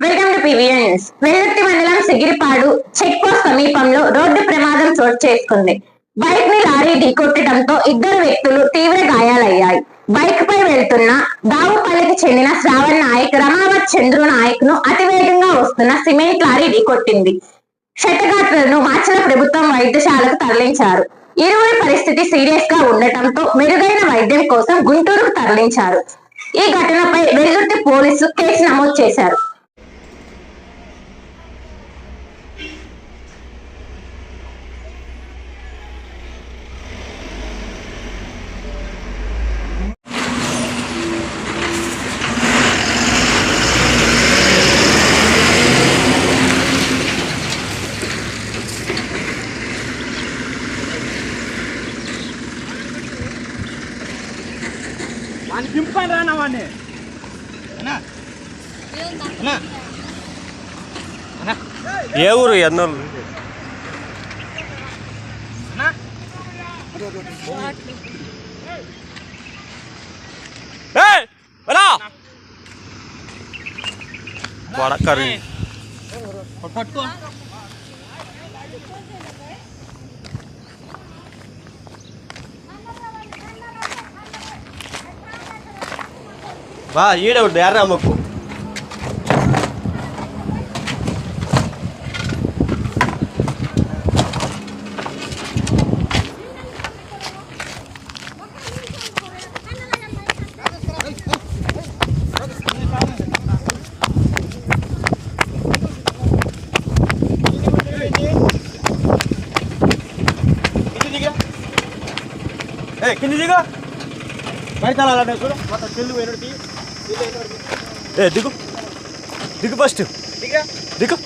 Welcome to PVN news Vellurthi మండలం Sigiripadu check post సమీపంలో road ప్రమాదం చోటు చేసుకుంది. బైక్ని లారీ ఢీకొట్టడంతో ఇద్దరు వ్యక్తులు తీవ్ర గాయాలయ్యాయి. బైక్ పై వెళ్తున్న దావుపల్లికి చెందిన శ్రావణ్ నాయక్ రమావత్ చంద్రు నాయక్ను అతివేగంగా వస్తున్న సిమెంట్ లారీ ఢీకొట్టింది. క్షతగాత్రులను మార్చిన ప్రభుత్వం వైద్యశాలకు తరలించారు. ఇరువురి పరిస్థితి సీరియస్గా ఉండటంతో మెరుగైన వైద్యం కోసం గుంటూరుకు తరలించారు. ఈ ఘటనపై వెల్లుర్తి పోలీసులు కేసు నమోదు చేశారు. వాడిని దింపని రానా వాడిని ఏ ఊరు ఎన్నోళ్ళు. వడకరి పట్టుకో బా ఈడ ఉండు ఎర్ర అమ్మకు ఏ కింది దిగా బయట అలానే చూడు మొత్తం చెల్లు పోయినట్టు ఏ దిగు. దిగు ఫస్ట్ దిగు.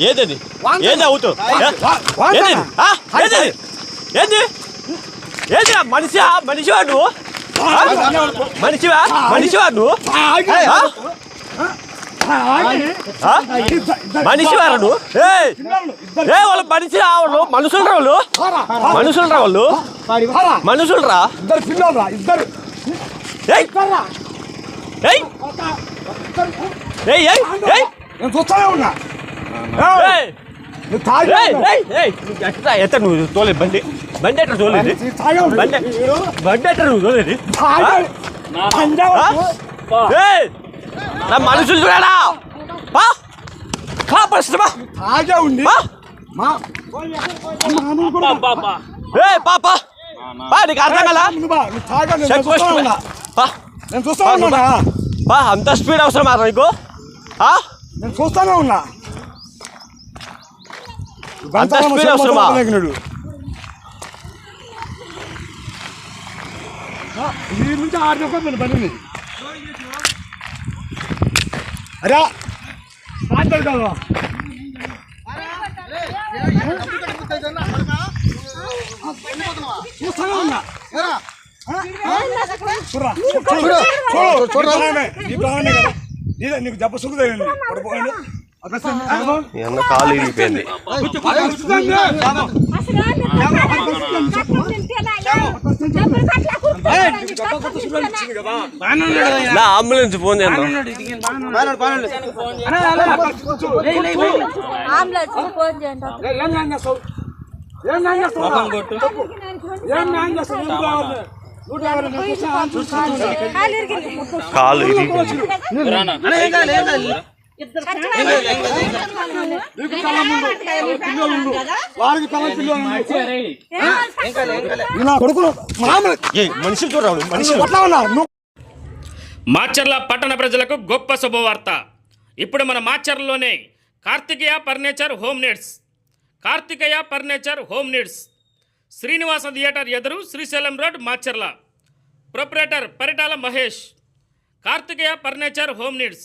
ఏదది. ఏది అవుతూ. ఏది ఆ? ఏది? ఏంది? ఏది మనిషి మనిషివా? నువ్వు ఆ? మనిషివా మనిషివా నువ్వు నువ్వు? ఏయ్! ఏ వాళ్ళు మనిషి రా వాళ్ళు. మనుషులు రా వాళ్ళు. మనుషులు రా. వాళ్ళు మనుషులు రా ఇద్దరు. పిల్లలు ఇద్దరు ఏయ్! నువ్వు తోలేదు బండి. బండి ఎట్లా తోలేదు? తాగే బండి బండి ఎట్లా నువ్వు తోలేదు? నా మనుషులు చూడరా? పా. కాపరిస్తుమా తాగే ఉండి. ఏయ్ పాప నీకు అర్థం కదా బా, చెక్ పోస్ట్ నేను చూస్తానే ఉన్నా. పా. అంత స్పీడ్ అవసరమా నీకు? ఆ? నేను చూస్తానే ఉన్నా. అంత స్పీడ్ అవసరమా? ఈ నుంచి ఆరు చెప్పండి బండి అరే మాట్లాడు కదా చూస్తానే ఉన్నా నీకు పడిపోయింది ఈ అన్న కాలు ఇరిగిపోయింది నా అంబులెన్స్ ఫోన్. కాలు ఇరిగిపోయింది వారికి పిల్లలు కొడుకులు మనుషులు మనుషులు ఎట్లా మాచర్ల పట్టణ ప్రజలకు గొప్ప శుభవార్త. ఇప్పుడు మన మాచర్లలోనే Karthikeya furniture home needs. Karthikeya furniture home needs. Srinivasa theatre ఎదురు Srisailam road Macherla. Proprietor Paritala Mahesh. Karthikeya furniture home needs.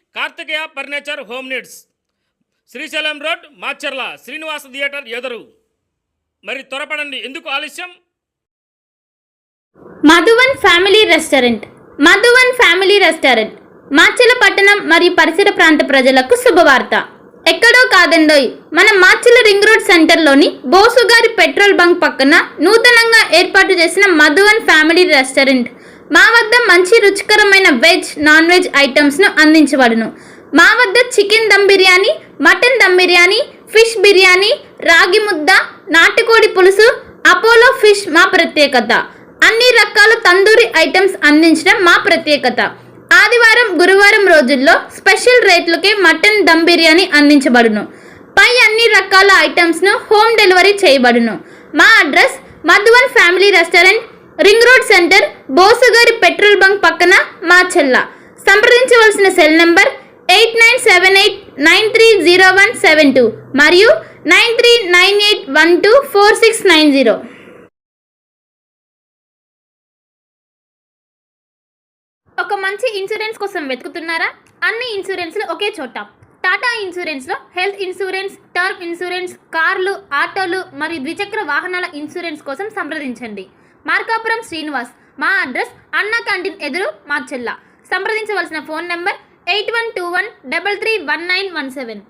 Karthikeya furniture home needs. Srisailam road Macherla Srinivasa theatre ఎదురు. మరి త్వరపడండి ఎందుకు ఆలస్యం? Madhuvan family restaurant. Madhuvan family restaurant. Macherla పట్టణం మరియు పరిసర ప్రాంత ప్రజలకు శుభవార్త. ఎక్కడో కాదండోయ్ మన మాచెల రింగ్ రోడ్ సెంటర్లోని బోసుగారి పెట్రోల్ బంక్ పక్కన నూతనంగా ఏర్పాటు చేసిన మధువన్ ఫ్యామిలీ రెస్టారెంట్. మా వద్ద మంచి రుచికరమైన వెజ్ నాన్ వెజ్ ఐటమ్స్ను అందించబడును. మా వద్ద chicken dum biryani mutton dum biryani fish biryani రాగి ముద్ద నాటుకోడి పులుసు అపోలో ఫిష్ మా ప్రత్యేకత. అన్ని రకాల తందూరి ఐటమ్స్ అందించడం మా ప్రత్యేకత. ఆదివారం గురువారం రోజుల్లో స్పెషల్ రేట్లకే మటన్ దమ్ బిర్యానీ అందించబడును. పై అన్ని రకాల ఐటమ్స్ను హోమ్ డెలివరీ చేయబడును. మా address Madhuvan family restaurant ring road centre బోసుగారి petrol bunk పక్కన మా చెల్ల. సంప్రదించవలసిన cell number eight nine seven eight nine three zero one seven two మరియు nine three nine eight one two four six nine zero. ఒక మంచి insurance కోసం వెతుకుతున్నారా? అన్ని ఇన్సూరెన్స్లు ఒకే చోట. టాటా ఇన్సూరెన్స్లో హెల్త్ ఇన్సూరెన్స్ టర్మ్ ఇన్సూరెన్స్ కార్లు ఆటోలు మరియు ద్విచక్ర వాహనాల ఇన్సూరెన్స్ కోసం సంప్రదించండి. మార్కాపురం శ్రీనివాస్. మా అడ్రస్ అన్నా క్యాంటీన్ ఎదురు మార్చెల్ల సంప్రదించవలసిన phone number eight one two one double three one nine one seven.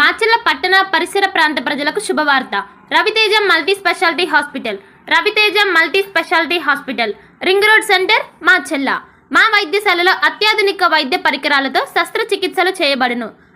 Macherla పట్టణ పరిసర ప్రాంత ప్రజలకు శుభవార్త. Raviteja multi speciality hospital. Raviteja multi speciality hospital. Ring road centre Macherla మా వైద్యశాలలో అత్యాధునిక వైద్య పరికరాలతో శస్త్రచికిత్సలు చేయబడును.